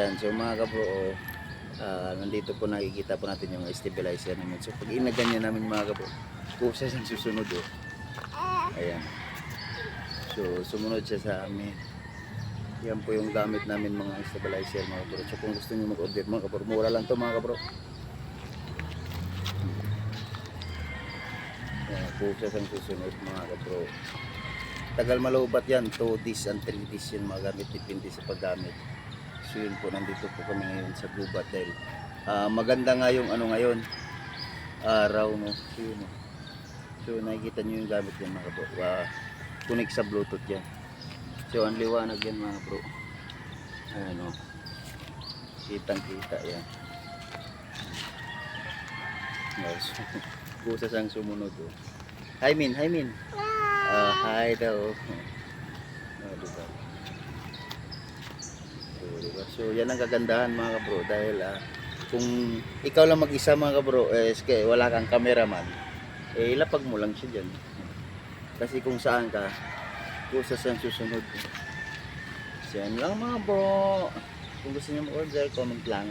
Yan, so mga kabro, oh, ah, nandito po nakikita po natin yung stabilizer namin. So pag inaganyan namin mga kabro, kusa siyang susunod oh. Ayan. So sumunod siya sa amin. Yan po yung gamit namin mga stabilizer mga kabro. So kung gusto niyo mag-order mga kabro, mura lang to mga kabro. Ayan, kusa siyang susunod mga kabro. Tagal malubat yan, 2 days and 3 days yun mga gamit, depende sa paggamit. So yun po, nandito po kami ngayon sa gubat dahil ah, maganda nga yung ano ngayon, araw no. So yun oh. So nakikita nyo yung gamit yan mga bro. Uh, connect sa bluetooth yan. So ang liwanag yan mga bro. Ayan o. Kitang kita yan. Yes. Kusa siyang sumunod oh. Hi Min, hi Min. Ah, hi daw. Oh, diba? So, diba? So, yan ang kagandahan mga kabro dahil ah, kung ikaw lang mag-isa mga kabro, eh, kaya wala kang cameraman, eh, ilapag mo lang siya dyan. Kasi kung saan ka, kusas ang susunod. So, yan lang mga bro. Kung gusto niyo mag-order, comment lang.